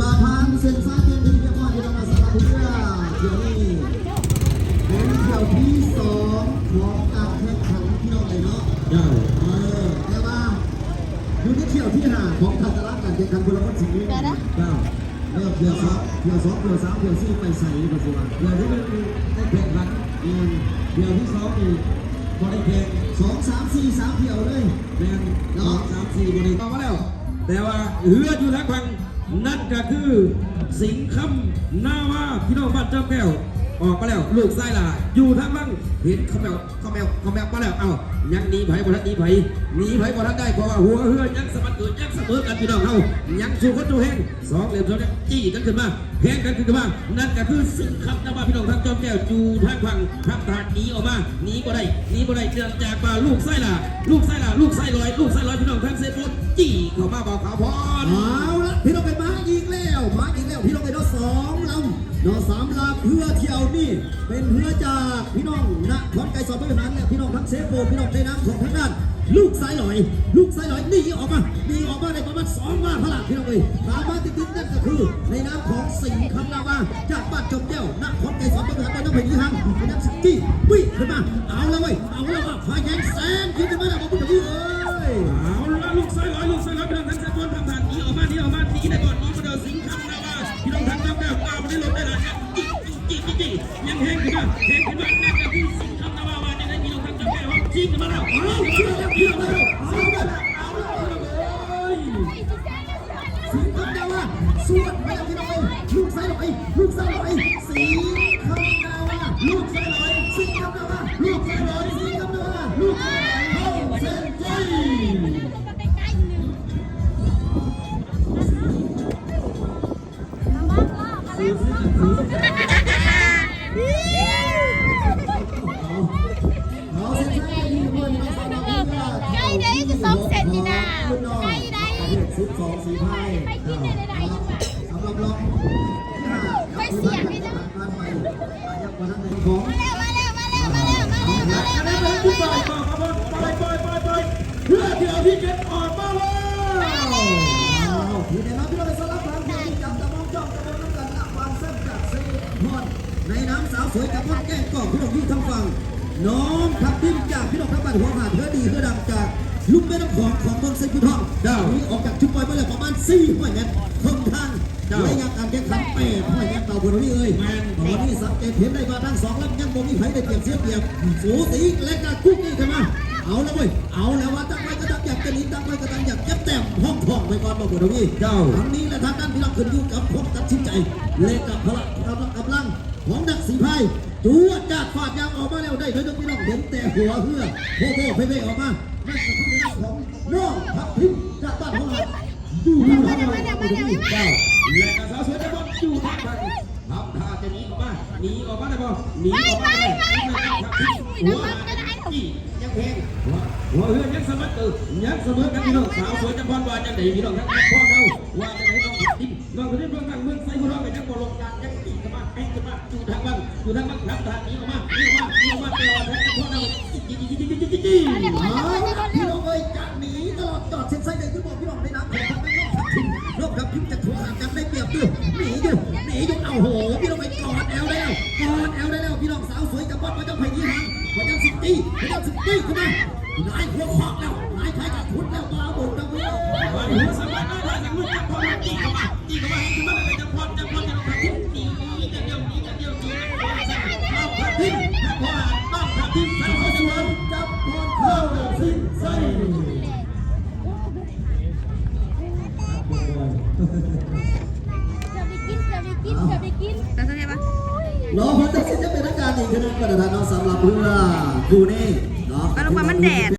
ว่าทางเส้นซ้ายเป็นที่เรียบร้อยที่เรามาสลับเพื่อเที่ยวนี้เป็นเที่ยวที่สองของการแข่งขันที่เราเลยเนาะเจ้เออแต่ว่าอยู่ในเที่ยวที่หาของทัศนการแข่งขันบุรพสีเดี๋ยวนะเจ้เริ่มเที่ยวสองเที่ยวสองเที่ยวสามเที่ยวสี่ไปใส่ก็สิว่าเดี๋ยวที่มันได้แข่งขันเรียนเดี๋ยวที่สองนี่พอได้แข่งสองสามสี่สามเที่ยวเลยแมนสองสามสี่บริต่อมาแล้ว แต่ว่าเรืออยู่ทางฝั่ง นั่นก็คือสิงค์คำนาว่าพี่น้องบ้านเจ้าแก้ว ออกมาแล้วลูกไส้ล่ะอยู่ทางบ้างเห็นเขาแมวเขาแมวเขาแมวมาแล้วเอ้ายังหนีไผ่บ่ทันหนีไผ่หนีไผ่บ่ทันได้เพราะว่าหัวเรือยังสะบัดเกิดยังเสมอกันพี่น้องเฮายังสู้คนดูแห้งสองเหลี่ยมสองเนี่ยจี้กันขึ้นมาแห้งกันขึ้นมานั่นก็คือสิงห์คำนาว่าพี่น้องทางจ้าแก้วอยู่ทางฝั่งทัพทารหนีออกมาหนีบ่ได้หนีบ่ได้เนื่องจากว่าลูกไส้ล่ะลูกไส้ล่ะลูกไส้ลอยลูกไส้ลอยพี่น้องทางเซฟนจี้เข้ามาบอกขาวพรเอาละพี่น้องไปมาอีกแล้วมาอีก นาะสามลำเพื่อเที่ยวนี่เป็นเพื่อจากพี่น้องนครไก่สอนบริหารและพี่น้องทั้งเซฟโฟพี่น้องในน้ำของทางด้าน ลูกสายลอย ลูกสายลอยนี่ออกมานีออกมาในประมาณสองมาพลังพี่น้องเอ้ยตามมาติดๆนั่นก็คือในน้ำของสิงห์คำนาวาจากบ้านจมแก้วนครไก่สอนบริหารในน้ำเพลินหังในน้ำสกี้วิ่งขึ้นมาเอาแล้วเว้ยเอาแล้วว่าพายังแซงขึ้นมาแล้วบอกพี่เอ้ยเอาละลูกไส้ลอยลูกไส้ลอยพี่น้องทางเซฟนทำผ่านนี่ออกมานีออกมานีได้ก่อน ยังแห้งขึ้นมาแห้งขึ้นมานั่นก็คือสิงห์คำนาวาวาจะได้พี่น้องทางเจ้าแก้วจี้กันมาแล้วเอาเอาเชื่อแล้วเชื่เอแล้วเอาแล้วเอาแล้วเอ้ยสิงคำดาวาสวดไปแล้วพี่น้องลูกสายลอยลูกสายลอยสิงคำดาวาลูกสายลอยสิงคำดาวาลูกสายลอยสิงคำดาวาลูกสายลอยเข้าเส้นชัย ล้ได้จะสองเซนนี่นะใกล้ได้สิบสองสี่ไพ่ไปกินได้ได้ยังไงสำหรับล็อกไปเสียงนี่นะผ่านไปยักษ์กว่านั้นในของมาแล้วมาแล้วมาแล้วมาแล้วมาแล้วมาแล้วมาแล้วไปไปไปไปไปไปเพื่อเดี๋ยวที่เก็บออกมาเลยพี่เดี๋ยวเราพี่เราไปสลับทางที่จับตะมองจ้องตะมองน้ำกันละความแซ่บจากเซพอนในน้ำสาวสวยกับมอแก้งกอกพี่น้องอยู่ทางฝั่งน้องทับทิมจากพี่น้องทับบ้านหัวหาดเพื่อดีเพื่อดังจาก ลุงแม่น้ำของของเมืองเซกุทองเจ้านี้ออกจากชุดปล่อยมาเลยประมาณ4ห้อยเมตรครึ่งทางระยะการแข่งขันแปดห้อยเมตรเต่าบุรีเอ้ยตอนนี้สังเกตเห็นได้ว่าทั้งสองลำยังบ่มีใครได้เปรียบเสียเปรียบสูสีและการกุ๊กนี่กันมาเอาแล้วเว้ยเอาแล้วว่าตั้งไว้ก็ตั้งอยากจะหนีตั้งไว้ก็ตั้งอยากเก็บแต้มห้องทองไปก่อนมาบุรวีเจ้าทั้งนี้และทางด้านพี่น้องขึ้นอยู่กับพบตัดสินใจเลกับพละกำลังกำลัง ของดักสีไพ่จูดจาดฟาดยางออกมาแล้วได้เลยพี่น้องเห็นแต่หัวเพื่อโผล่โผล่เพ่ๆออกมานั่นก็คือเรื่องของน้องทับทิมจากบ้านของเราดูทางเราบุตรวีเจ้าและกระสาวสวยจะบอลอยู่ทางทางทำท่าจะหนีออกมาหนีออกมาได้บ่หนีออกมาได้หัวจี้ยัง เพลงหัวหัวเฮือยังสมัครตื่ยังเสมอกันพี่น้องสาวสวยจะบอลว่าจังไดพี่น้องทั้งพ่อเราว่าจังไดน้องทิมน้องคนนี้เมืองต่างเมืองไซบุรีกันยังบ่ลงการยังตีกันมาแข่งกันมาอยู่ทางบ้านอยู่ทางบ้านรับทางนี้ออกมานีออกมานีออกมาแต่ว่าทั้งพ่อเราจี้จี้จี้จี้จี้จี้จี้เอาละพี่น้องเอ้ยจะหนีตลอดจอดเส้นไซเดินขึ้นบอกพี่น้องในน้ำของทางด้านนอกทับทิมนอกทับทิมจะถูกหักกันได้เปรียบด้วยหนีอยู่หนีอยู่เอาโห สาวสวยจากบ้านพระเจ้าไผ่ยี่หังพระเจ้าสิบตีพระเจ้าสิบตีขึ้นมานายหัวขอกแล้วนายใช้กับทุนแล้วมาบุญนะพี่น้องว่าหัวสมัครได้ทางมือจับพ่อจี้เข้ามาจี้เข้ามาให้ขึ้นมาแล้วจะพอจะพอจะทำทิมหนีจะเดียวหนีจะเดียวหนีเอาพระทิมพระพ่อต้องพระทิมทั้งสวยจับพรเข้าสิ้นไส้จะไปกินจะไปกินจะไปกินจะใช่ปะรอพระเจ้าสิจะเป็น นักการอีกคณะกระดานน้องสำหรับเพื่อคู่นี้เนาะก็รู้ว่ามันแดด